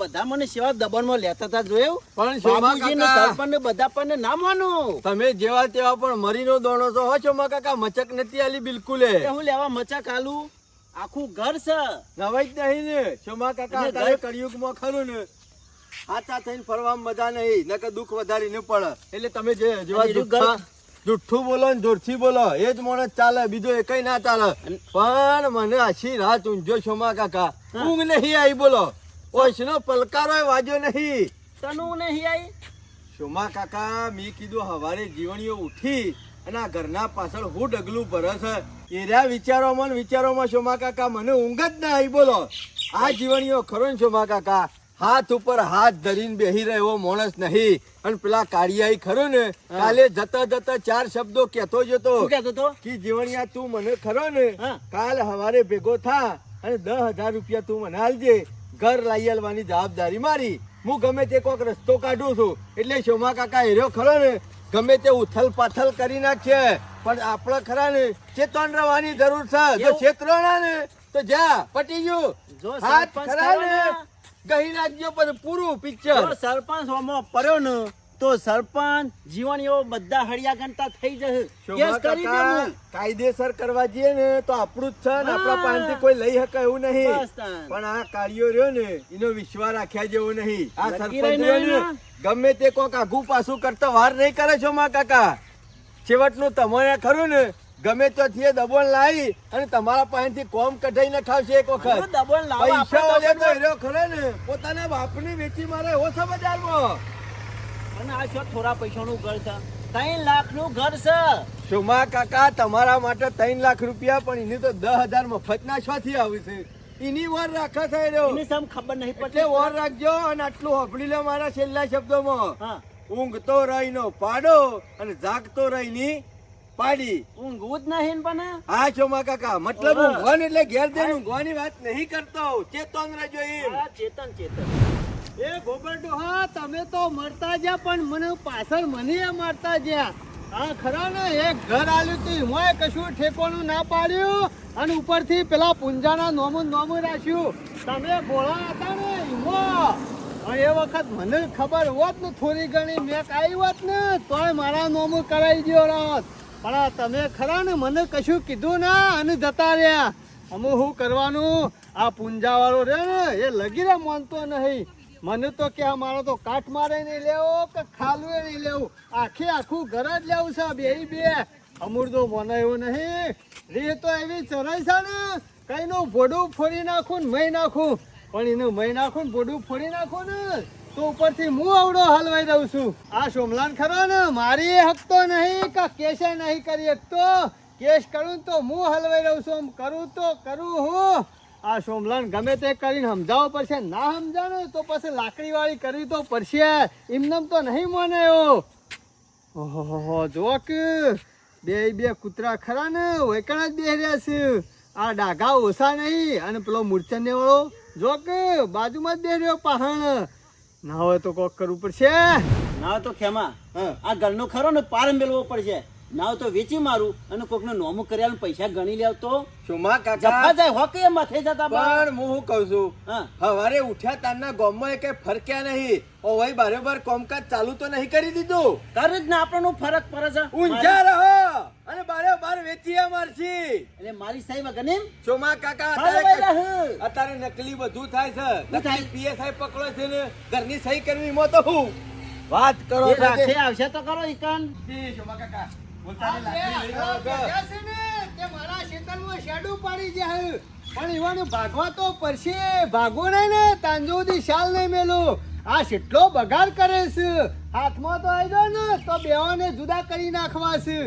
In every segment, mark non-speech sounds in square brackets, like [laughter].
બધા મને સેવા દબાણમાં લેતા હતા જોયું? પણ શોભા બાપુજી ને કાકા- સરપંચ ને બધા પણ ના માનો. તમે જેવા તેવા પણ મરીનો દોણો તો હો શોમા કાકા મચક નથી આલી બિલકુલ હું લેવા મચક આલું? આખું ઘર છે. નવાઈ જ નહીં ને. શોમા કાકા અત્યારે કળિયુગમાં ખરું ને. હાચા થઈને ફરવામાં મજા નહીં નકર દુઃખ વધારી ન પડે એટલે તમે જે જેવા અને જુઠ્ઠા- બોલો ને જોરથી બોલો એ જ માણસ ચાલે બીજો એકય ના ચાલે. પણ મને આછી રાત ઊંઝો શોમા કાકા. ઊંઘ નહીં આવી બોલો. ઓશનો પલકારો વાજ્યો નહીં. તનું નહીં આઈ? શોમા કાકા મેં કીધું હવારે જીવણીઓ ઉઠી અને આ ઘરના પાછળ હું ડગલું ભરસ એર્યા વિચારોમાં વિચારોમાં શોમા કાકા મને ઊંઘ જ ના આવી. બોલો. આ જીવણીઓ ખરો ને શોમા કાકા? હાથ ઉપર હાથ ધરીને બેહી રહ્યો માણસ નહીં. અને પેલા કાળિયાઈ ખરો ને કાલે જતા જતા ચાર શબ્દો કેતો જતો. શું કહેતો તો કે જીવણિયા તું મને ખરો ને. કાલ હવારે ભેગો થા અને દસ હજાર રૂપિયા તું મને આલજે. ઘર લઈ આવવાની જવાબદારી મારી. હું ગમે તે કોઈક રસ્તો કાઢું છું. એટલે શોમા કાકા હેર્યો ખરો ને ગમે તે ઉથલ પાથલ કરી નાખે. પણ આપણે ખરા ને ચેતન રહેવાની જરૂર છે. જો એવું? ના ને તો જા પટી ગયું. જો હાથ ખરા ને ને, ગહી નાખજો પણ પૂરું પિક્ચર સરપંચ હોમો પડ્યો ને તો સરપંચ જીવણીઓ બધા હળિયા ગણતા થઈ જશે. કેસ કરી દે કાયદેસર કરવા જઈએ ને તો આપણું જ છે ને આપણા. પાસેથી કોઈ લઈ શકે એવું નહીં. પણ આ કાળિયો રહ્યો ને એનો વિશ્વાસ રાખ્યા જેવો નહીં. આ સરપંચ ગમે તે કોક આઘું પાછું કરતા વાર નહીં કરે છો માં કાકા? છેવટનું તમારે ખરું ને ગમે તો થઈએ દબોણ લાવી અને તમારા પાસેથી કોમ કઢાઈ ને ખાવશે એક વખત. પૈસા આપણે તો હીરો ને પોતાના બાપની વેચી મારે એવો છે બજારમાં. અને આ શું થોડા પૈસાનું ઘર છે? ત્રણ લાખનું ઘર છે. સોમા કાકા તમારા માટે ત્રણ લાખ રૂપિયા પણ એની તો દસ હજાર મફત ના છથી આવે છે. એની વાર રાખા થઈ રહ્યો. એની સમ ખબર નહીં એટલે વાર રાખજો અને આટલું હોભળી લો મારા છેલ્લા શબ્દોમાં. ઊંઘતો રહીનો પાડો અને જાગતો રહીની પાડી. ઊંઘવું જ નહીં પણ. હા ચોમા કાકા મતલબ. ઊંઘવાનું એટલે ઘેર દે ઊંઘવાની વાત નહીં કરતો. ચેતન રહેજો એમ. ચેતન ચેતન. એ ગોબરડો, હા, તમે તો મરતા જ્યા, પણ મને પાછળ મને એ મારતા જ્યા. હા ખરા ને, એક ઘર આવ્યું તું એમાં કશું ઠેકોનું ના પાડ્યું. અને ઉપરથી પેલા પુંજાના નોમું નોમું રાખ્યું. તમે ગોળા હતા ને એમાં એ વખત મને ખબર હોત ને, થોડી ઘણી મેં આવી હોત ને, તોય મારા નોમું કરાવી દ્યો રાત પણ તમે ખરા ને, મને કશું કીધું ના, અને જતા રહ્યા. અમે શું કરવાનું? આ પુંજાવાળો રે ને, એ લગી રે માનતો નહીં. મને તો કે મારો તો કાટ મારે નહીં લેવો કે ખાલું નહીં લેવું. આખે આખું ઘર જ લેવું છે બે બે. અમૂર તો એવું નહીં. રે તો એવી ચરાઈ છે ને, કઈનું ભોડું ફોડી નાખું ને મહી નાખું. પણ એનું મહી નાખું ને ભોડું ફોડી નાખું ને, તો ઉપરથી હું આવડો હલવાઈ દઉં છું. આ સોમલાન ખરો ને, મારી હકતો નહીં કે કેસે નહીં કરી હકતો કેસ કરું તો હું હલવાઈ રહું છું. આમ કરું તો કરું હું. આ સોમલાન ગમે તે કરીને સમજાવવો પડશે. ના સમજાવે તો પછી લાકડી વાળી કરવી તો પડશે. એમને તો નહીં મને ઓહો જો કે બે બે કૂતરા ખરા ને વૈકણા જ બે છે. આ ડાઘા ઓછા નહીં અને પેલો મૂર્છન્ય વાળો જો કે બાજુમાં જ બે રહ્યો પહાણ. ના હોય તો કોક કરવું પડશે. ના તો ખેમા. આ ઘરનો ખરો ને પાર મેળવો પડશે. ના તો વેચી મારું. અને કોકને નોમું કર્યા પૈસા ગણી લેવ તો. કાકા? જફા જાય હોકે એ માથે જતા પણ હું હું કહું છું? હવારે ઉઠ્યા તારના ગોમમાં કે ફરક્યા નહીં. ઓ ભાઈ બારોબાર કોમકાજ ચાલુ તો નહીં કરી દીધું? કર જ ને આપણો ફરક પડે છે. ઊંઝા રહો અને બારોબાર વેચીએ મારશી એટલે મારી સાહેબ ગનેમ સોમા કાકા અત્યારે અત્યારે નકલી બધું થાય છે. પીએસઆઈ પકડો છે ને ઘરની સહી કરવી મો તો હું. વાત કરો રાખે આવશે તો કરો ઈકન સોમા કાકા? પણ ઈવાનું ભાગવા તો પડશે. ભાગવું નહીં ને તાંજો શાલ નહીં મેલું. આ કેટલો બગાડ કરે છે. હાથમાં તો આવી જાય ને તો બેવાને જુદા કરી નાખવા છે.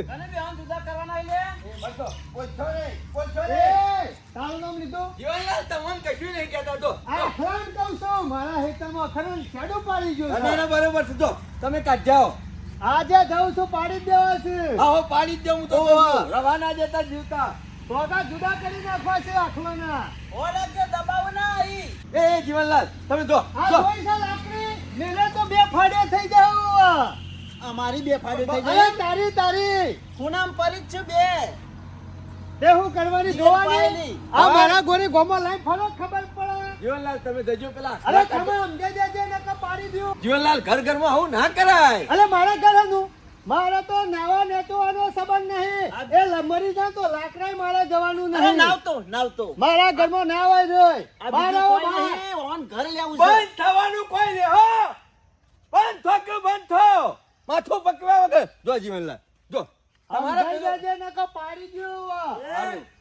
તારું નામ લીધું? જીવનલાલ તમને કશું નહીં કહેતા. તો આ અખરાન કહું છું મારા હેતરમાં અખરાન શેડું પાડી ગયો બરોબર છે. તો તમે કાઢ જાઓ. આજે જઉં છું પાડી દેવા છે આવો પાડી જ દઉં તો રવાના જતા જીવતા. બોગા જુદા કરી નાખવા છે આખલાના. ઓલા કે દબાવ ના આઈ. એ જીવનલાલ તમે જો આ. જોઈ છે લાકડી. મેલે તો બે ફાડે થઈ જાવ અમારી બે ફાડે થઈ અરે જાય. તારી તારી. હું નામ છે બે. તે હું કરવાની જોવાની? આ મારા ગોરી ગોમાં લઈ ફરો ખબર જીવનલાલ તમે જજો પેલા. અરે તમે સમજાઈ દેજે ને કે પાડી દ્યો. જીવનલાલ ઘર ઘરમાં હું ના કરાય. અરે મારા ઘરનું. મારે તો નાવા નેતવાનો સંબંધ નહીં. એ લમરી જાય તો લાકડાય મારે જવાનું નહીં. નાવતો નાવતો. મારા ઘરમાં નાવાય રોય આ મારા ઓન ઘર લેવું છે. બંધ થવાનું કોઈ નહીં હો. બંધ થો કે બંધ થો. માથું પકવા વગર. જો જીવનલાલ જો. તમારે સમજાઈ પેલો- ને કે પાડી સારું.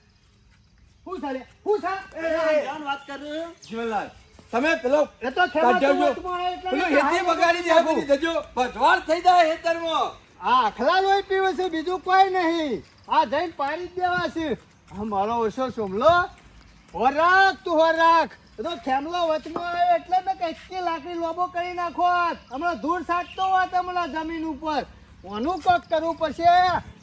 હું ચાલે હું ચા જાણ વાત કરું. જીવનલાલ તમે પેલો એ તો ખેમા કાઢજો. તો વચમાં આવે એટલે પેલું મેં હેતી બગાડી દે બધી જજો. ભજવાડ થઈ જાય હેતરમાં. આ આખલા લોહી પીવે છે બીજું કોઈ નહીં. આ જઈને પાડી દેવા છે. મારો ઓછો સોમલો. હોર તું હોર એ તો ખેમલો વચમાં આવ્યો એટલે મેં કઈ લાકડી લોબો કરી નાખો હમણાં ધૂળ સાટતો હોત હમણાં જમીન ઉપર. ઓનું કોક કરવું પડશે.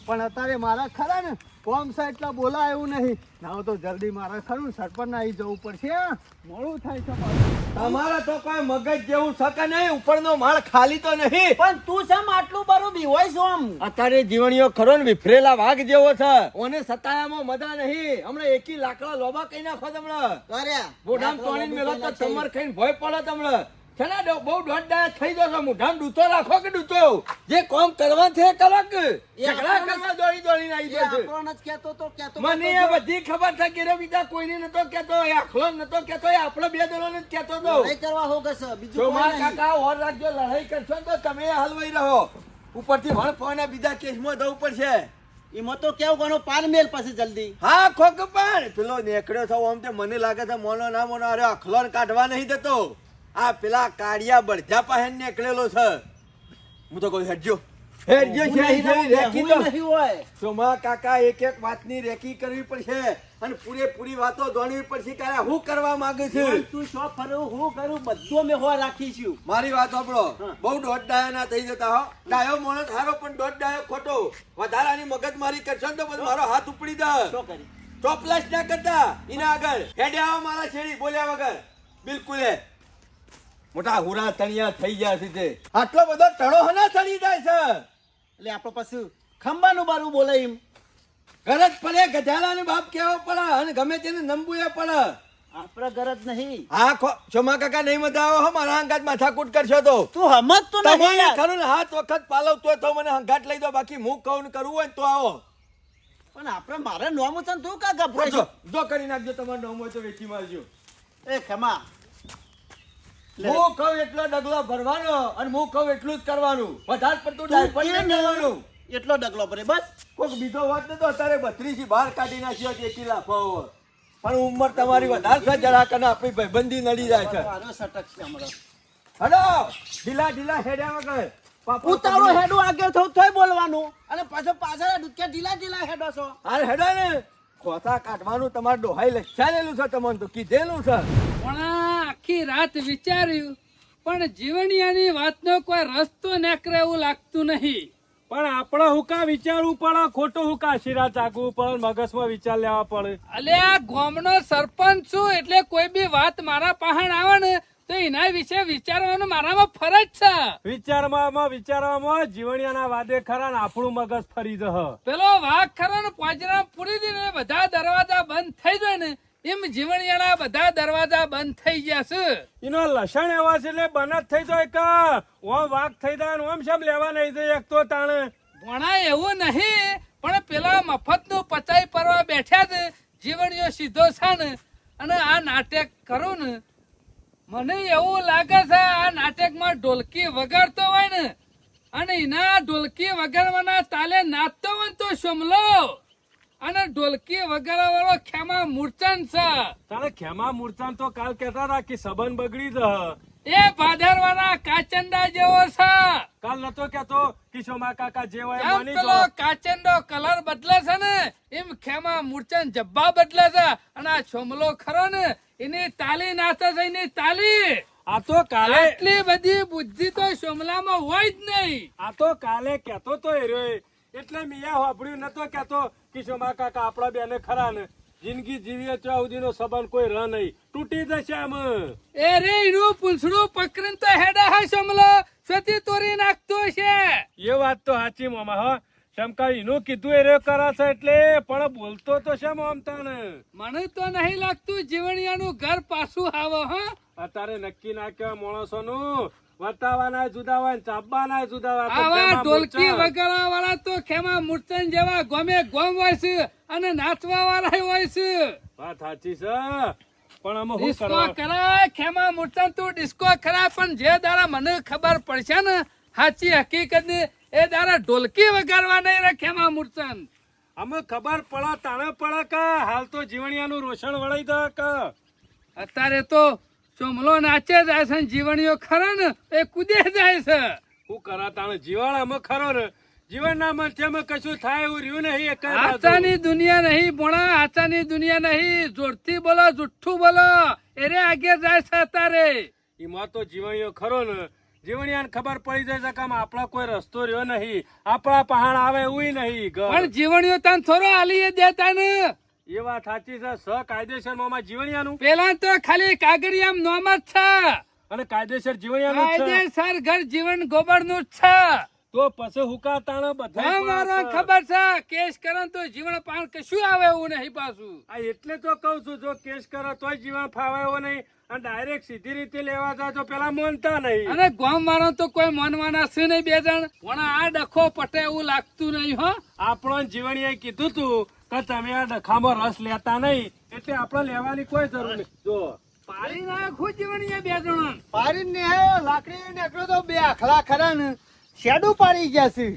પણ અત્યારે મારા ખરા ને કોમ એટલા એટલે બોલા એવું નહીં. ના તો જલ્દી મારા ખરું સરપંચ આવી જવું પડશે મોડું થાય છે મારું. તમારા તો કોઈ મગજ જેવું શકે નહીં? ઉપરનો માળ ખાલી તો નહીં. પણ તું શેમ આટલું બરું બીવાય છો આમ? અત્યારે જીવણીઓ ખરો ને વિફરેલા વાઘ જેવો છે. ઓને સતાયામાં મજા નહીં. હમણાં એકી લાકડા લોબા કઈ નાખો તમને. મોઢામ તોડીને મેલો તો ચમર ખાઈને ભય પડે તમને. છેલ્લા દો બહુ દોઢ ડાયા થઈ જશો મુઢામ ડૂતો રાખો કે ડૂતો જે કોમ કરવા છે કલક કરો કે? ઝઘડા કરવા દોડી દોડી આવી એ જશે આપણો જ કહેતો તો કહેતો મને એ બધી ખબર છે કે રે બીજા કોઈને નતો કેતો એ આખલો નતો કેતો એ આપણો બે દળોને ને કેતો તો લડાઈ કરવા હો સર બીજું કોઈ નહીં. કાકા ઓર રાખજો લડાઈ કરશો તો તમે હલવાઈ રહો. ઉપરથી વણ ફોને બીજા કેસમાં જવું પડશે. એમાં તો કેવું કોનો પાર મેલ પાસે જલ્દી. હા ખોક પણ પેલો નેકડ્યો થવો આમ તે મને લાગે છે મોનો ના મોનો અરે અખલો કાઢવા નહીં દેતો આ પેલા કાળિયા બળજા પાસે નીકળેલો છે. હું તો કહું હેડજો. હેડજો છે હું રેકી તો હું નહીં હોય. સોમા કાકા એક એક વાતની રેકી કરવી પડશે અને પૂરેપૂરી વાતો દોડવી પડશે ત્યારે હું કરવા માંગુ છું? તું શો ફરું હું કરું બધું અમે હો રાખીશું મારી વાત સાંભળો. હા. બહુ દોઢ ડાયા ના થઈ જતા હો. ડાયો માણસ હારો પણ દોઢ ડાયો ખોટો. વધારાની મગજ મારી કરશો ને તો પછી મારો હાથ ઉપડી દે શું કરી. ચોપલાસ ના કરતા. એના આગળ હેડે આવો મારા છેડી બોલ્યા વગર. બિલકુલ એ. મોટા હુરા તણિયા થઈ ગયા છે તે. આટલો બધો ટણો હના ચડી જાય છે? એટલે આપણે પાછું ખંભાનું બારું બોલે એમ. ગરજ પડે ગધાલાને બાપ કેવો પડે અને ગમે તેને નંબુએ પડે. આપણે ગરજ નહીં. હા સોમા કાકા નહીં મજા આવો હો મારા અંગાત માથાકૂટ કરશો તો. તું હમત તો નહીં. ખરું ને હાથ વખત પાલવતો તો મને હંગાટ લઈ દો બાકી હું કહું કરવું હોય તો આવો. પણ આપણે મારે નોમું છે તું કા ગભરાય જો જો કરી નાખજો તમારે નોમ હોય તો વેચી મારજો. એ ખેમા. હું કહું એટલો ડગલો ભરવાનો અને હું કહું એટલું જ કરવાનું. વધારે પડતું તું ડાયપર કે નહીં ને, કરવાનું. એટલો ડગલો ભરે બસ. કોઈક બીજો વાત ને તો અત્યારે બત્રીસી બહાર કાઢી નાખ્યો છે એકી લાફો પણ ઉંમર તમારી વધારે છે જરાક અને આપણી ભાઈબંધી નડી જાય છે. હલો ઢીલા ઢીલા હેડ્યા વગર. પાપા ઉતારો હેડું આગળ થયું તોય બોલવાનું. અને પાછો પાછળ ઢીલા ઢીલા હેડો છો? હાલ હેડા ને. ખોસા કાઢવાનું તમારે ડોહાઈ લક્ષાલેલું છે તમને તો કીધેલું છે. પણ આખી રાત વિચાર્યું પણ જીવનિયાની વાતનો કોઈ રસ્તો નીકળે એવું લાગતું નહીં. પણ આપણે હુકા વિચારવું પડે ખોટું હુકા શિરા ચાકવું પડે મગજમાં વિચાર લેવા પડે. અલે આ ગામનો સરપંચ છું એટલે કોઈ બી વાત મારા પાહણ આવે ને તો એના વિશે વિચારવાનું મારામાં ફરજ છે. વિચારવામાં વિચારવામાં જીવણિયાના વાદે ખરા ને આપણું મગજ ફરી જહ. પેલો વાઘ ખરા ને પાંજરા પૂરી દીને બધા દરવાજા બંધ થઈ જાય ને એમ જીવણિયાના બધા દરવાજા બંધ થઈ ગયા છે. એનો લસણ એવા છે એટલે બંધ થઈ જાય કે ઓમ વાઘ થઈ જાય ને ઓમ શેમ લેવા નહીં જાય એક તો તાણે. ભણા એવું નહીં પણ પેલા મફતનું પચાઈ પરવા બેઠ્યા છે જીવણીઓ સીધો છે ને અને આ નાટક કરું ને મને એવું લાગે છે આ નાટકમાં ઢોલકી વગાડતો હોય ને, અને એના ઢોલકી વગાડવાના તાલે નાચતો હોય ને તો શમલો. અને ઢોલકી વગાડવા વાળો ખેમા મૂર્છન છે. તાણે ખેમા મૂર્છાન તો કાલ કહેતા હતા કે સંબંધ બગડી જહ એ ભાદરવાના કાચંડા જેવો છે. કાલ નતો કેતો કિશોમા કાકા જે એમ પેલો કાચંડો કલર બદલે છે ને એમ ખેમા મૂર્છન જબ્બા બદલે છે. અને આ છોમલો ખરો ને એની તાલી નાચે છે એની તાલી. આ તો કાલે એટલી બધી બુદ્ધિ તો સોમલામાં હોય જ નહીં. આ તો કાલે કેતો તો એ રહ્યો એટલે મિયા હોભળ્યું નતો કેતો કિશોમા કાકા આપણા બેને ખરા ને. જિંદગી જીવીએ ત્યાં સુધીનો સંબંધ કોઈ રહ નહીં. તૂટી જશે આમ. એ રે એનું પૂંછડું પકડીને તો હેડા હા સમલો. સતી તોરી નાખતો છે. એ વાત તો સાચી મામા હો. એમ કઈ એનું કીધું એ રહ્યો કરે છે એટલે પણ બોલતો તો છે આમ તને મને તો નહીં લાગતું જીવણિયાનું ઘર પાછું આવો હા. અત્યારે નક્કી ના કહેવા માણસો નું વતાવાના જુદા હોય ને ચાબવાના જુદા હોય તો આવા ઢોલકી વગાડવા વાળા તો ખેમા મૂર્તન જેવા ગમે ગોમ હોય છે અને નાચવા વાળા હોય છે. વાત સાચી છે. પણ અમે શું કરવા કરાય ખેમા મૂર્તન તું ડિસ્કો કરાય પણ જે દાડા મને ખબર પડશે ને સાચી હકીકત એ દાડા ઢોલકી વગાડવા નહીં રે ખેમા મૂર્તન અમે ખબર પડે તાણે પડે કે હાલ તો જીવણિયાનું રોષણ વળાઈ દે કે? અત્યારે તો ચોમલો નાચે જાય છે જીવણીઓ ખરો ને એ કૂદે જાય છે. હું કરા તાણે જીવણ અમે ખરો ને જીવનના મધ્યમાં કશું થાય એવું રહ્યું નહીં એક. આચાની દુનિયા નહીં ભોણા આચાની દુનિયા નહીં. જોરથી બોલો જુઠ્ઠું બોલો. એરે આગે જાય છે તારે. એમાં તો જીવણીઓ ખરો ને. જીવણિયાને ખબર પડી જાય છે કે આપણા કોઈ રસ્તો રહ્યો નહીં. આપણા પહાણ આવે એવું નહીં. પણ જીવણીઓ તને થોડો આલી દેતા ને. એ વાત સાચી છે સ કાયદેસર મોમાં જીવણિયાનું. પેલા તો ખાલી કાગરિયામ નોમ જ છે. અને કાયદેસર જીવણિયાનું છે. કાયદેસર ઘર જીવન ગોબરનું જ છે. તો પછી હુકા તાણે બધા મારો ખબર છે. કેસ કરન તો જીવન પાન કશું આવે એવું નહીં પાછું. આ એટલે તો કઉ છું જો કેસ કરો તોય જીવન ફાવે એવો નહીં અને ડાયરેક્ટ સીધી રીતે લેવા તો પેલા મોનતા નહીં. અને ગોમ વાળો તો કોઈ મોનવાના છે નહીં બે જણ. પણ આ ડખો પટે એવું લાગતું નહીં હો. આપણો જીવણીએ કીધું તું કે તમે આ ડખામાં રસ લેતા નહીં એટલે આપણે લેવાની કોઈ જરૂર નહીં. જો. પારી ના ખુદ જીવણી બે જણા. પાડીને ને લાકડી નીકળ્યો તો બે આખલા ખરા ને. શેડું પાડી ગયા છે.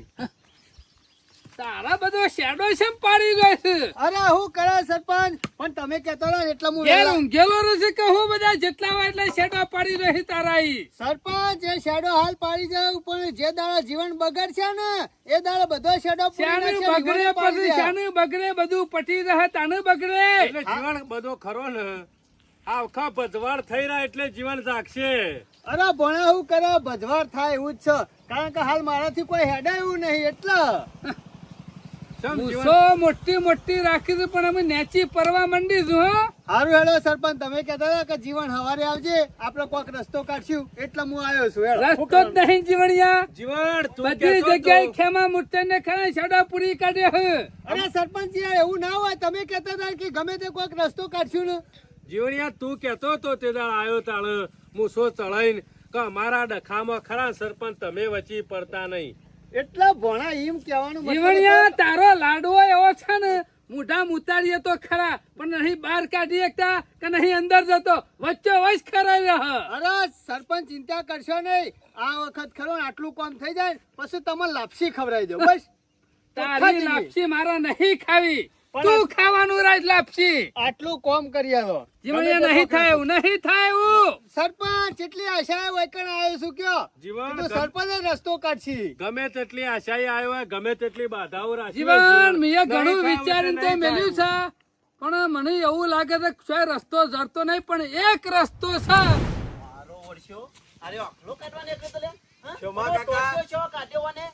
તારા બધો શેડો છે પાડી ગયો છે. અરે હું કરે સરપંચ? પણ તમે કહેતો ને એટલે હું ઘેર ઊંઘેલો રહેશે કે હું બધા જેટલા હોય એટલે શેડો પાડી રહી તારા ઈ. સરપંચ એ શેડો હાલ પાડી જાય પણ જે દાડા જીવન બગડશે ને એ દાડા બધો શેડો શાનું બગડે પછી શાનું બગડે બધું પટી રહે તાનું બગડે. એટલે જીવન બધો ખરો ને. આખા ભજવાડ થઈ રહ્યા એટલે જીવન જાગશે. અરે ભણા હું કરે ભજવાર થાય એવું જ છે. કારણ કે હાલ મારાથી કોઈ હેડાયું નહીં એટલે. મોટી મોટી રાખી પણ અમે નેચી પરવા મંડી છું સારું હેડો સરપંચ તમે કહેતા હતા કે જીવન હવારે આવજે આપણે કોઈક રસ્તો કાઢશું એટલે હું આવ્યો છું રસ્તો જ નહીં જીવણિયા. જીવન બધી જગ્યાએ ખેમા મૂર્તન ને ખરા છડા પૂરી કાઢે હે. અરે સરપંચ યાર એવું ના હોય તમે કહેતા હતા કે ગમે તે કોઈક રસ્તો કાઢશું ને. જીવણિયા તું કેતો તો તે દાળ આવ્યો તાળ. મૂસો ચડાઈને કે અમારા ડખામાં ખરા સરપંચ તમે વચી પડતા નહીં. એટલા ભણા એમ કહેવાનું જીવણિયા તારો લાડવો એવો છે ને મુઢા ઉતારીએ તો ખરા પણ નહીં બહાર કાઢી એકતા કે નહીં અંદર જતો વચ્ચે વચ ખરાઈ રહ. અરે સરપંચ ચિંતા કરશો નહીં. આ વખત ખરો આટલું કામ થઈ જાય પછી તમને લાપસી ખવડાવી દો બસ. તારી લાપસી મારા નહીં ખાવી. તું ખાવાનું રાજ લાપસી. આટલું કોમ કરી આવો જીવન નહીં થાય એવું નહીં થાય એવું. સરપંચ એટલી આશા વૈકણ આવ્યો છું કયો. જીવન સરપંચે રસ્તો કાઢશી. ગમે તેટલી આશાએ આવ્યો હોય ગમે તેટલી બાધાઓ રાખી જીવન મેં ઘણું વિચારીને તે મેલ્યું છે પણ મને એવું લાગે છે કે કોઈ રસ્તો જડતો નહીં પણ એક રસ્તો છે. મારો ઓળશ્યો અરે આખલો કાઢવાને નીકળ્યો તો લે. હા? શોમા કાકા. શો કાઢ્યો હા?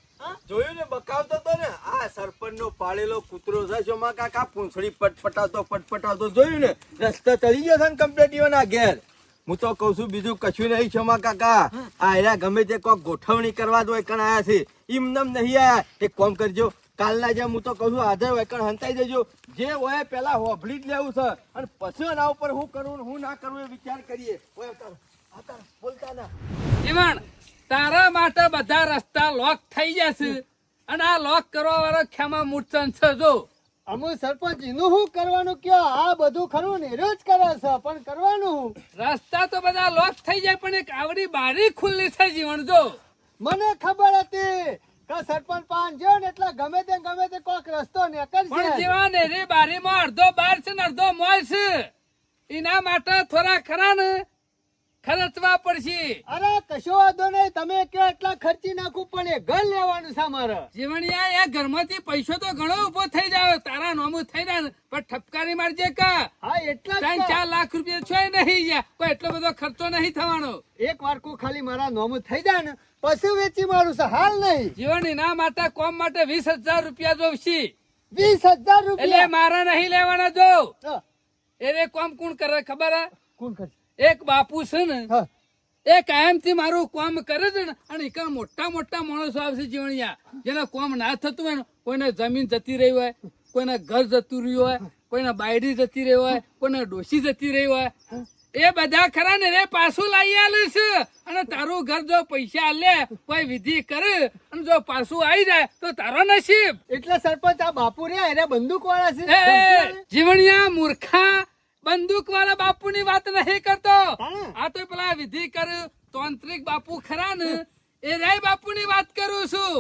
જોયું ને, બકાવતો તો ને? આ સરપંચ નો પાળેલો કૂતરો છે જોમાં કાકા પૂંછડી પટપટાવતો પટપટાવતો જોયું ને? રસ્તો ચડી ગયો છે ને કમ્પ્લેટ ઈવન આ ઘેર. હું તો કઉ છું, બીજું કશું નહીં શોમા કાકા. આ એરા ગમે તે કોક ગોઠવણી કરવા દો એકણ આયા છે. એમ નહીં આયા. એક કોમ કરજો, કાલના જેમ હું તો કહું છું આજે એકણ હંતાઈ દેજો. જે હોય પેલા હોભળી જ લેવું છે. અને પછી એના ઉપર હું કરું હું ના કરું એ વિચાર કરીએ. બોલતા ના. તારા માટે બધા રસ્તા લોક થઈ જશે. અને આ લોક કરવા વાળો ખેમા મૂર્છન છે જો. અમુ સરપંચ એનું શું કરવાનું કયો? આ બધું ખરું ને એરો જ કરે છે પણ કરવાનું રસ્તા તો બધા લોક થઈ જાય પણ એક આવડી બારી ખુલ્લી છે જીવન જો. મને ખબર હતી કે સરપંચ પાન જો ને એટલે ગમે તે ગમે તે કોક રસ્તો પણ નીકળશે જીવન એરી બારીમાં અડધો બાર છે ને અડધો મોય છે. એના માટે થોડા ખરા ને. ખર્ચવા પડશે. અરે કશો વાંધો નહીં. તમે કે એટલા ખર્ચી નાખું પણ એ ઘર લેવાનું છે મારે જીવણિયા એ ઘરમાંથી પૈસો તો ઘણો ઊભો થઈ જાય તારા નોમું થઈ જાય પણ ઠપકારી મારજે કા. હા એટલા ત્રણ ચાર લાખ રૂપિયા છે નહીં ગયા. કોઈ એટલો બધો ખર્ચો નહીં થવાનો. એક વારકું ખાલી મારા નોમું થઈ જાય ને પછી વેચી મારું છે. હાલ નહીં. જીવણી ના માટે કોમ માટે વીસ હજાર રૂપિયા જોવશી. વીસ હજાર એટલે મારા નહીં લેવાના જો. એને કોમ કોણ કરે ખબર? કોણ કરશે? એક બાપુ છે ને એ એ કાયમથી મારું કામ કરે છે ને અને એક મોટા મોટા માણસો આવશે જીવણિયા. જેના કામ ના થતું હોય ને કોઈને જમીન જતી રહી હોય કોઈને ઘર જતું રહ્યું હોય કોઈને બાયડી જતી રહી હોય કોઈને ડોસી જતી રહી હોય. એ બધા ખરા ને રે પાછું લાવી આલે છે. અને તારું ઘર જો પૈસા લે કોઈ વિધિ કરે અને જો પાછું આવી જાય તો તારો નસીબ. એટલે સરપંચ આ બાપુ રહ્યા એને બંદૂક વાળા છે જીવણિયા મૂર્ખા. બંદૂક વાળા બાપુ ની વાત નહીં કરતો. આ તો પેલા વિધિ કર તાંત્રિક બાપુ ખરા ને એ રાય બાપુ ની વાત કરું છું.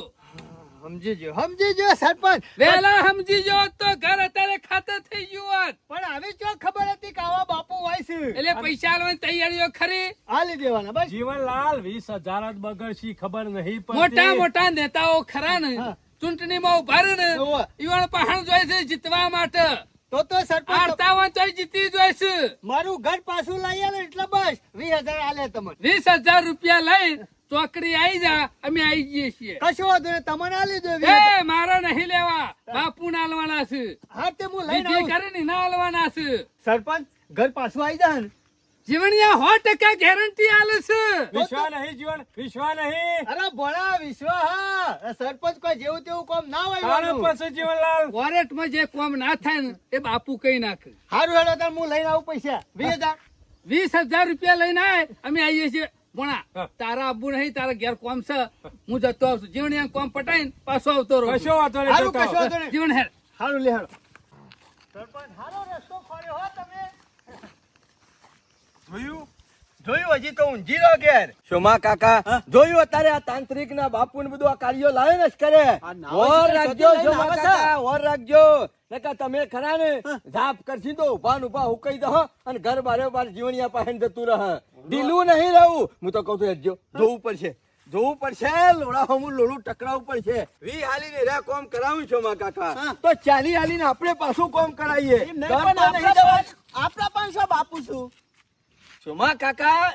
સમજીજો સમજીજો સરપંચ. વેલા સમજીજો તો ઘર અત્યારે ખાતર થઈ ગયું હોત. પણ હવે જો ખબર હતી કે આવા બાપુ હોય છે? એટલે પૈસા આલવાની તૈયારીઓ ખરી? હાલી દેવાના બસ. જીવનલાલ વીસ હજાર જ બગડશી ખબર નહીં પડતી. મોટા મોટા નેતાઓ ખરા ને. ચૂંટણીમાં ઊભા રહે ને યુવાન પહાણ જોઈ છે જીતવા માટે. તો તો સરપંચ હોય જીતી જોઈ મારું ઘર પાછું લઈ આવે એટલે બસ. વીસ હજાર આલે તમને. વીસ હજાર રૂપિયા લઈ ચોકડી આવી જા અમે આવી જઈએ છીએ. કશો વાંધો નહીં તમને આલી દો એ મારો નહીં લેવા. બાપુ ના આલવાના છે. હા તે હું લઈને કરે ને ના આલવાના છે. સરપંચ ઘર પાછું આવી જા ને. જીવણિયા સો ટકા ગેરંટી આલે છે. વિશ્વા નહીં જીવન વિશ્વા નહીં. અરે ભોળા વિશ્વા હા. સરપંચ કોઈ જેવું તેવું કોમ ના હોય. પછી જીવનલાલ વોરેટમાં જે કોમ ના થાય ને એ બાપુ કઈ નાખે. હારું હેડો તાર હું લઈને આવું પૈસા. વીસ હજાર. વીસ હજાર રૂપિયા લઈને આવે અમે આવીએ છીએ. ભોણા તારા આબુ નહીં તારા ઘેર કોમ છે. હું જતો આવશું. જીવણિયા કોમ પટાઈને પાછો આવતો રહું કશો વાતો નહીં હારું જીવણ હેર હારું લે હારો. સરપંચ હારો રસ્તો ખોલ્યો હો તમે જોયું? જોયું? હજી તો ઊંઘી રહ્યો ઘેર. શોમા કાકા? જોયું અત્યારે આ તાંત્રિક ના બાપુ ને બધું આ કાર્યો લાવે ને કરે. છે, રાખજો શોમા કાકા ઓર રાખજો. નકા તમે ખરા ને ઝાપ કરશી તો ઊભા ઊભા હુકાઈ દો અને ઘર બારે બાર જીવણિયા પાસે જતું રહે. ઢીલું નહીં રહું. હું તો કહું છું હજો જોવું પડશે. જોવું પડશે લોડા હું લોડું ટકરાવું પડશે. વી હાલીને રે કોમ કરાવું છો માં કાકા? તો ચાલી હાલી ને આપણે પાછું કોમ કરાવીએ. આપણા પાંચસો બાપુ છું. સોમા કાકા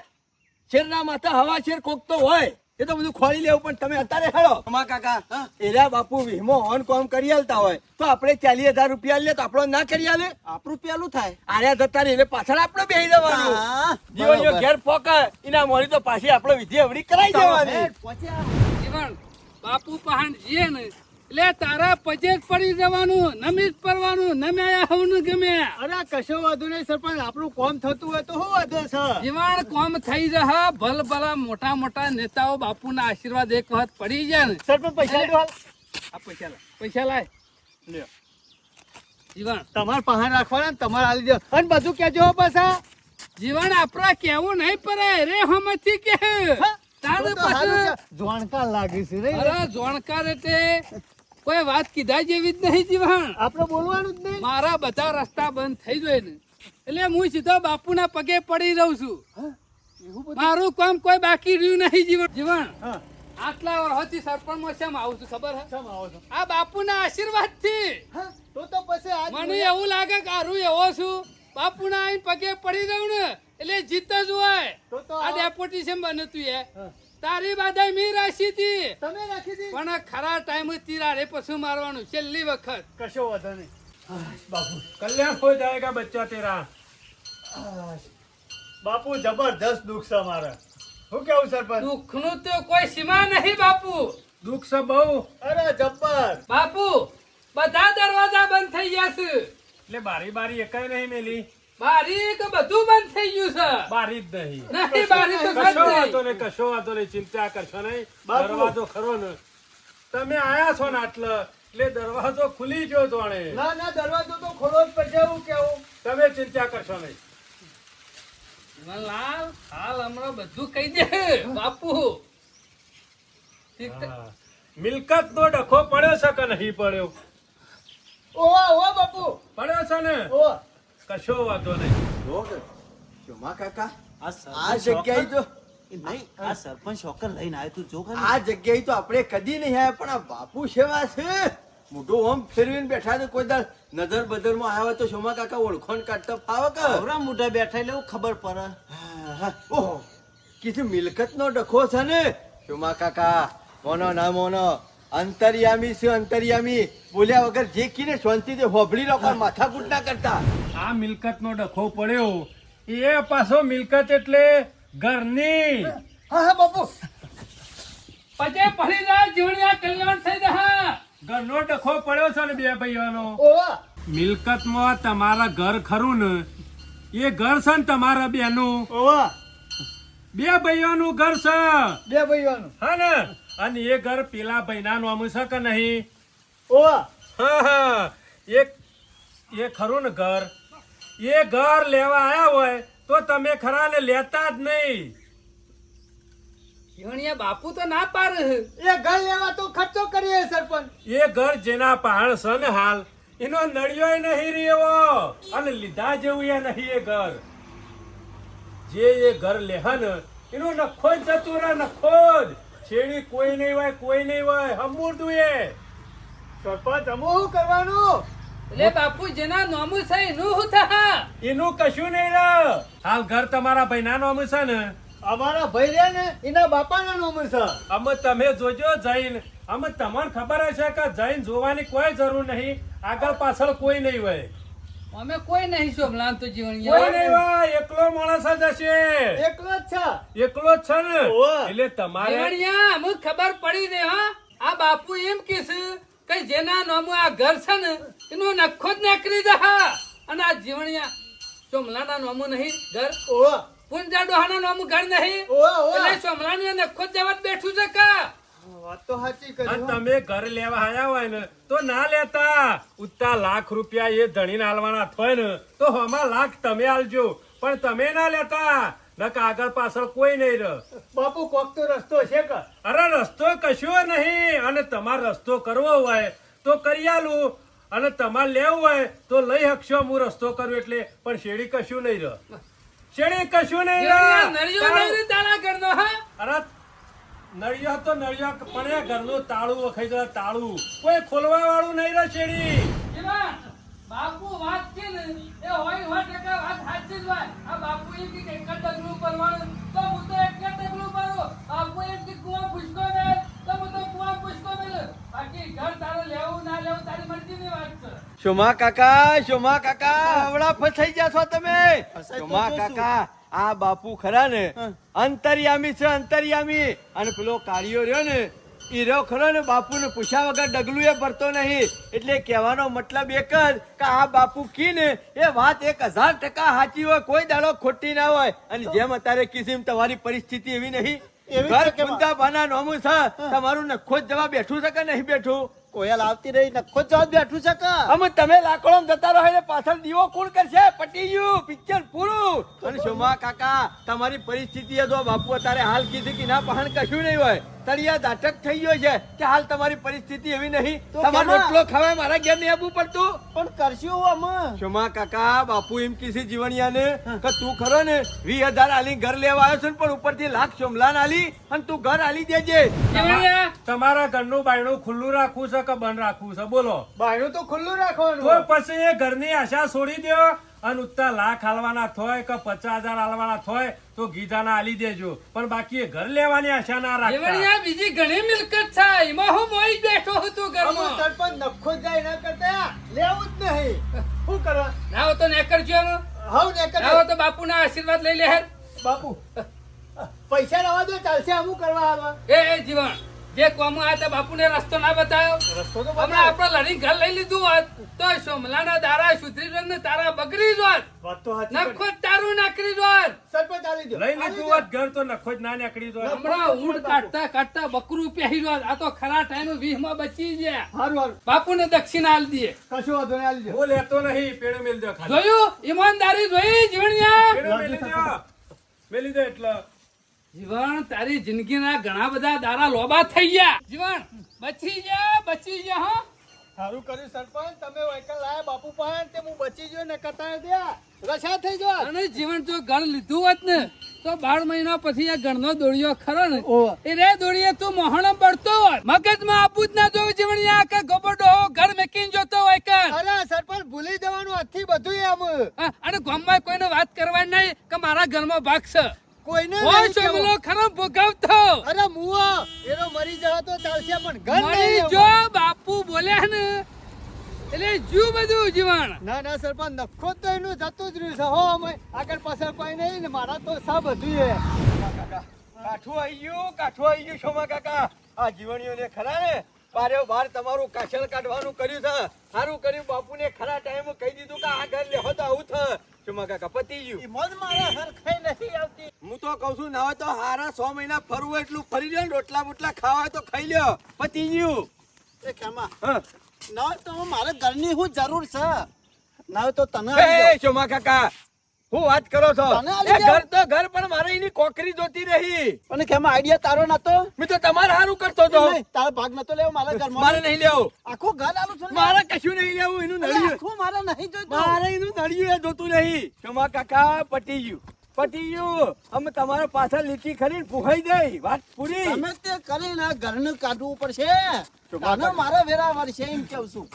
શેરના માથા હવા શેર કોક તો હોય એ તો બધું ખોલી લેવું પણ તમે અત્યારે હેડો. સોમા કાકા એરા બાપુ વીમો ઓન કોમ કરી આલતા હોય તો આપણે ચાલીસ હજાર રૂપિયા લે તો આપણો ના કરી આલે? આપણું પેલું થાય. આર્યા જતા એટલે પાછળ આપણે બેહી દેવાનું જીવન. ઘેર પોકા એના મોરી તો પાછી આપણે વિધિ અવડી કરાઈ દેવાની. બાપુ પહાણ જીએ ને એટલે તારા પજે પડી જવાનું નમી પડવાનું નમ્યા હવનું ગમે. અરે કશો વાંધો નહીં સરપંચ આપણું કોમ થતું હોય તો શું વાંધો છે જીવાણ કોમ થઈ જહ ભલ ભલા મોટા મોટા નેતાઓ બાપુના આશીર્વાદ એક વખત પડી જાય ને. સરપંચ પૈસા લો. આ પૈસા લાય પૈસા લાય. લ્યો. જીવણ. તમારે પહાણ રાખવાના તમારે આલી દો અને બધું કેજો પાછા જીવન આપણા કેવું નહીં પડે રે હમથી કે. જોણકાર લાગે છે રે અરે જોણકાર એટલે કોઈ વાત કીધા જેવી જ નહીં જીવાણ. આપણે બોલવાનું જ નહીં. મારા બધા રસ્તા બંધ થઈ જાય ને. એટલે હું સીધો બાપુના પગે પડી રહું છું. મારું કામ કોઈ બાકી રહ્યું નહીં જીવન હા. આટલા વર્ષોથી સરપંચમાં શેમ આવું છું ખબર હે? આ બાપુના આશીર્વાદથી તો તો પછી મને એવું લાગે કે આરું એવો છું. બાપુના આઈને પગે પડી રહું ને એટલે જીત જ હોય. તો આ આ- બનતું એ. તારી બાધાઈ મી રાશી હતી તમે રાખી હતી પણ ખરા ટાઈમ તીરાડે પછી મારવાનું છેલ્લી વખત. કશો વાંધો નહીં. બાપુ કલ્યાણ હો જાયગા બચ્ચા તેરા? બાપુ જબરદસ્ત દુઃખ છે મારે શું કેવું સરપંચ? દુઃખનું તો કોઈ સીમા નહીં બાપુ. દુઃખ છે બહુ. અરે જબ્બર. બાપુ બધા દરવાજા બંધ થઈ ગયા છે. એટલે બારી બારી એકાય નહીં મેલી. બારી કે બધું બંધ થઈ ગયું છે. બારી જ નહીં. નહીં બારી તો કશો વાતો નહીં. કશો વાતો નહીં ચિંતા કરશો નહીં. દરવાજો ખરો ને. તમે આયા છો ને આટલે એટલે દરવાજો ખુલી ગયો જોણે. ના ના દરવાજો તો ખોલો જ પડશે એવું કેવું. તમે ચિંતા કરશો નહીં. લાલ હાલ હમણાં બધું કહી દે બાપુ. ઠીક છે? હા. મિલકત નો ડખો પડ્યો છે કે નહીં પડ્યો? ઓ ઓ બાપુ. પડ્યો છે ને? ઓવા. કશો વાંધો નહીં. જો કે, કાકા આ આ જગ્યાએ તો નહીં આ સરપંચ શોકર લઈને આવ્યો તું જો આ જગ્યાએ તો આપણે કદી નહીં આવ્યા પણ આ બાપુ સેવા છે. મોઢું ઓમ ફેરવીને બેઠા છે કોઈ દાળ નજર બદરમાં આવ્યા તો શોમા કાકા ઓળખોણ કાઢતા ફાવે કે? આવરા મોઢા બેઠા એટલે એવું ખબર પડે. હા, હા. ઓહો કીધું મિલકત નો ડખો છે ને? શોમા કાકા મોનો ના મોનો. અંતરિયામી છે અંતરિયામી. બોલ્યા વગર જે કીને શાંતિથી હોભળી રાખો માથાકૂટ ના કરતા. આ મિલકત નો ડખો પડ્યો. એ પાછો મિલકત એટલે ઘરની. હા હા બાપુ. પજે પડી જાય જીવણિયા કલ્યાણ થઈ જાય ઘરનો ડખો પડ્યો છે ને બે ભાઈઓનો? મિલકતમાં તમારા ઘર ખરું ને એ ઘર છે ને તમારા બેનું. ઓવા બે ભાઈઓનું ઘર છે. બે ભાઈઓનું. હા ને? અને એ ઘર પેલા ભાઈના નામ છે કે નહીં? ઓ. હા હા. એક એ ખરું ને ઘર? એ ઘર લેવા આવ્યા હોય તો તમે ખરા ને લેતા જ નહીં. જીવણિયા બાપુ તો ના પાર એ ઘર લેવા તો ખર્ચો કરીએ સરપંચ. એ ઘર જેના પહાણ છે ને હાલ એનો નળિયો નહીં રહ્યો. અને લીધા જેવું એ નહીં એ ઘર. જે એ ઘર લેહ ને એનો નખો જ જતું રહે નખો જ. છેડી કોઈ નહીં હોય કોઈ નહીં હોય હમુરદું એ સરપંચ અમુ શું કરવાનું? એટલે બાપુ જેના નોમું છે એનું શું થા એનું કશું નહીં રહે હાલ ઘર તમારા ભાઈના નોમું છે ને. અમારા ભાઈ રે ને એના બાપાના નોમું છે. અમે તમે જોજો જૈન અમે તમને ખબર હશે કે જૈન જોવાની કોઈ જરૂર નહીં. આગળ પાછળ કોઈ નહીં હોય. અમે કોઈ નહીં શોભલાન તો કોઈ નહીં હોય એકલો માણસ જ હશે. એકલો જ છે. એકલો જ છે ને? એટલે તમારે જીવણિયા અમુક ખબર પડી દે હા. આ બાપુ એમ કીધું કે જેના નામું આ ઘર છે ને એનું નખો જ નાખરી દે હા. અને આ જીવણિયા ચોમલાના નામું નહીં ઘર. ઓ પુંજા ડોહાના નામું ઘર નહીં. એટલે ચોમલાનું નખો જ જવા બેઠું છે કા? તમે ઘર લેવા આયા હોય ને તો ના લેતા. ઉત્તા લાખ રૂપિયા એ ધણીને હાલવાના થાય ને તો હમા લાખ તમે હાલજો પણ તમે ના લેતા. નક આગળ પાછળ કોઈ નહીં રહે. બાપુ કોક તો રસ્તો છે કે? અરે રસ્તો કશો નહીં. અને તમારે રસ્તો કરવો હોય તો કરી આલું. અને તમારે લેવું હોય તો લઈ શકશો હું રસ્તો કરું એટલે. પણ શેડી કશું નહીં રહે. શેડી કશું નહીં રહે. અરે નળિયો તો નળિયો પણ ઘરનું તાળું વખાઈ જાય તાળું. કોઈ ખોલવા વાળું નહીં રહે શેડી બાપુ વાત છે ને એ હોય હોય ટકા વાત સાચી જ હોય. આ બાપુ એમ કે એક ડગલું ભરવાનું તો હું તો એક ડગલું ભરું બાપુ એમ કે કુવા પૂછતો ને તો હું તો કુવા પૂછતો મેલ બાકી ઘર તારે લેવું ના લેવું તારી મરજીની વાત છે. શોમા કાકા શોમા કાકા હવડા ફસાઈ ગયા છો તમે શોમા કાકા આ બાપુ ખરા ને? અંતર્યામી છે અંતર્યામી. અને પેલો કાળિયો રહ્યો ને ઈરો ખરો ને બાપુને પૂછ્યા વગર ડગલું એ ભરતો નહીં. એટલે કહેવાનો મતલબ એક જ કે આ બાપુ કી ને? એ વાત એક હજાર ટકા સાચી હોય કોઈ દાડો ખોટી ના હોય. અને જેમ અત્યારે કિસીમ તમારી પરિસ્થિતિ એવી નહીં. ઘર કુંતા બાના નોમું છે. તમારું નખો જ જવા બેઠું છે કે નહીં બેઠું? કોયલ આવતી રહી નખો જવા બેઠું છે કે? અમે તમે લાકડો જતા રહો એટલે પાછળ દીવો કોણ કરશે? પટી ગયું પિક્ચર પૂરું. અને શોમા કાકા તમારી પરિસ્થિતિ એ જો બાપુ અત્યારે હાલ કીધી કે ના પહાણ કશું નહીં હોય. તળિયા દાટક થઈ ગયો છે કે હાલ તમારી પરિસ્થિતિ એવી નહીં. તો તમારો રોટલો ખાવા મારા ઘેર નહીં આવવું પડતું. પણ કરશું અમે ક્ષમા કાકા બાપુ એમ કીધી જીવણિયાને કે તું ખરો ને વીસ હજાર આલી ઘર લેવા આવ્યો છે ને પણ ઉપરથી લાખ સોમલાન આલી અને તું ઘર આલી દેજે. જીવણિયા, તમારા ઘરનું બાયણું ખુલ્લું રાખવું છે કે બંધ રાખવું છે? બોલો. બાયણું તો ખુલ્લું તો રાખવાનું પછી એ ઘરની આશા છોડી દો અને ઉત્તા લાખ હાલવાના થોય કે પચાસ હજાર હાલવાના થોય તો ગીધાના આલી દેજો. પણ બાકી એ ઘર લેવાની આશા ના રાખતા. બીજી ઘણી મિલકત છે એમાં હું મોઈ બેઠો હતો ઘરમાં. સરપંચ નખો જાય ના કરતા. લેવું જ નહીં. શું કરવા ના હો તો ને જો. હવ નેકર ના હો તો બાપુના આશીર્વાદ લઈ લે હેર બાપુ પૈસા લાવવા દો ચાલશે હું કરવા આવા એ એ જીવણ. જે કોમો આ બાપુને રસ્તો ના બતાવ્યો રસ્તો તો હમણાં આપણે લડી ઘર લઈ લીધું હોત તો સોમલાના દારા સુધરી જોત ને તારા બગડી જોત. નખો તારું નાખરી જોત. સરપંચ આલી દો. લઈ લીધું હોત ઘર તો નખો જ ના નીકળી જોત. હમણાં ઊંડ કાઢતા કાઢતા બકરું પહેરી જોત. આ તો ખરા ટાઈમ વીહમાં બચી ગયા. હારું હારું. બાપુને દક્ષિણા આલી દે કશું વાંધો નહીં આલી દો. હું લેતો નહીં પેડું મેલ દો જોયું? ઈમાનદારી જોઈ જીવણિયા. મેલી દો એટલે. જીવણ તારી જિંદગીના ઘણા બધા દારા લોબા થઈ ગયા. જીવન બચી જા બચી જા હા. સારું કર્યું સરપંચ. તમે વહીકલ લાયા બાપુ પણ. તે હું બચી ગયો ને કટાય દ્યા રસા થઈ ગયો. અને જીવન જો ગણ લીધું હોત ને તો બાર મહિના પછી આ ગણનો દોડ્યો ખરો ને. એ રે દોડીએ તું મોહણ પડતો હોત. મગજમાં આપવું જ ના જોવું જીવણિયા કે ગોબરડો ઘર મેકીન જોતો હોય કે અરે સરપંચ ભૂલી જવાનું આથી બધું એમ અને ગામમાં કોઈને વાત કરવા નહીં કે મારા ઘરમાં ભાગ છે કોઈને કહેવું. ચોમલો ખરો ભોગવતો. અરે મુવા એનો મરી જા તો ચાલશે પણ ઘર નહીં જો બાપુ બોલ્યા ને એટલે જુ બધું જીવાણ. ના ના સરપંચ નખો તો એનું જતું જ રહ્યું છે. હો અમે આગળ પાછળ કોઈ નહીં ને મારા તો સા બધું એ. કાઠું આવી ગયું કાઠું આવી ગયું શોમા કાકા. આ જીવણીઓને ખરા ને? બારે બાર તમારું કાછળ કાઢવાનું કર્યું છે. સારું કર્યું બાપુને ખરા ટાઈમે કહી દીધું કે આ ઘર લેહો તો આવું થ ચુમા કાકા પતી ગયું. મોજ મારા હરખાઈ નથી આવતી. હું તો કહું છું ના હોય તો હારા સો મહિના ફરવું એટલું ફરી લ્યો ને રોટલા બોટલા ખાવા હોય તો ખાઈ લ્યો. પતી ગયું. એ કેમાં ના તો મારા ઘરની શું જરૂર છે. ના તો તને ચોમા કાકા હું વાત કરો છો? એ ઘર તો ઘર પણ મારે એની કોકરી જોતી રહી. અને કેમ આઈડિયા તારો નતો? મેં તો તમારે હારું કરતો તો. તારો ભાગ નતો લેવો મારા ઘર મારે નહીં લેવો. આખો ઘર આલું છું. મારે કશું નહીં લેવું એનું નળિયું આખું મારે નહીં જોતું મારે એનું નળિયું એ જોતું નહીં ચોમા કાકા પટી ગયું પટી ગયું અમે તમારા પાછળ લીટી ખરી પુહાઈ દઈ. વાત પૂરી. ગમે તે કરીને ઘરનું કાઢવું પડશે. મારા વેરા મારે છે એમ કેવું છું.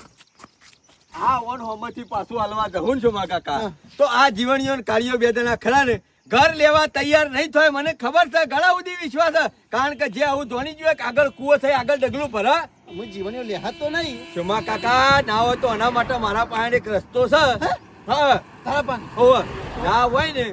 આ ઓન હોમથી પાછું હાલવા જવું છું મા કાકા. તો આ જીવણીઓ કાર્યો બે જણા ખરા ને? ઘર લેવા તૈયાર નહીં થાય મને ખબર છે ઘણા સુધી વિશ્વાસ છે. કારણ કે જે આવું ધોની કે આગળ કૂવો થઈ આગળ ડગલું ભરા હું. જીવનીઓ લેહાતો નહીં. સુમા કાકા ના હોય તો એના માટે મારા પાસે એક રસ્તો છે. હા? તારા ના હોય ને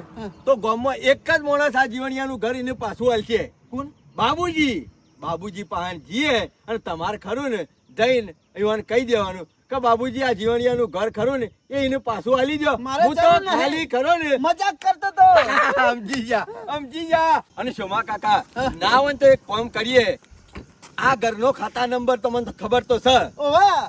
તો ગામમાં એક જ માણસ આ જીવણિયાનું ઘર એને પાછું હાલશે કોણ? બાબુજી. બાબુજી પાસે જઈએ અને તમારે ખરું ને જઈને એવાને કહી દેવાનું. કે બાબુજી આ જીવણિયાનું ઘર ખરું ને એ એને પાછું હાલી જો હું તો ખાલી ખરો ને. મજાક કરતો તો. [laughs] સમજી જા સમજી જા અને સોમા કાકા ના હોય તો એક કામ કરીએ. આ ઘરનો ખાતા નંબર તો મને ખબર તો છે.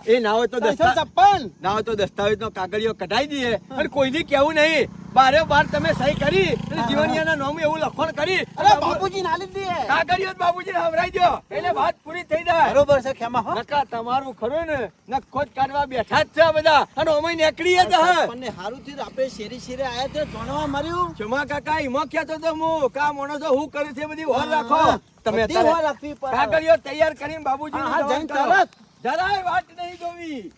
એ ના હોય તો દસ્તાવેજ દસ્તા ના હોય તો દસ્તાવેજ નો કાગળિયો કઢાઈ દઈએ. અને કોઈને કેવું નહીં. બારે બાર તમે સહી કરી અને જીવનિયાના નામ એવું લખણ કરી. અરે બાપુજી ના લીધી દે. કર્યો બાપુજી બાબુજીને દો એટલે વાત પૂરી થઈ જાય. બરોબર છે ખેમા હો. નકા તમારું ખરું ને? નખો જ કાઢવા બેઠા જ છે બધા. અને અમે નીકળીએ તો હા. આપણને હારું થી આપણે શેરી શેરી આયા તે જાણવા મર્યું ક્ષમા કાકા ઈમો કહેતો તો હું? કા માણસો હું કરે છે બધી હોર રાખો. તમે હોર રાખવી પડે. કાગળિયો તૈયાર કરીને બાબુજી હા, હા, જઈને તરત. જરાય વાત નહીં જોવી.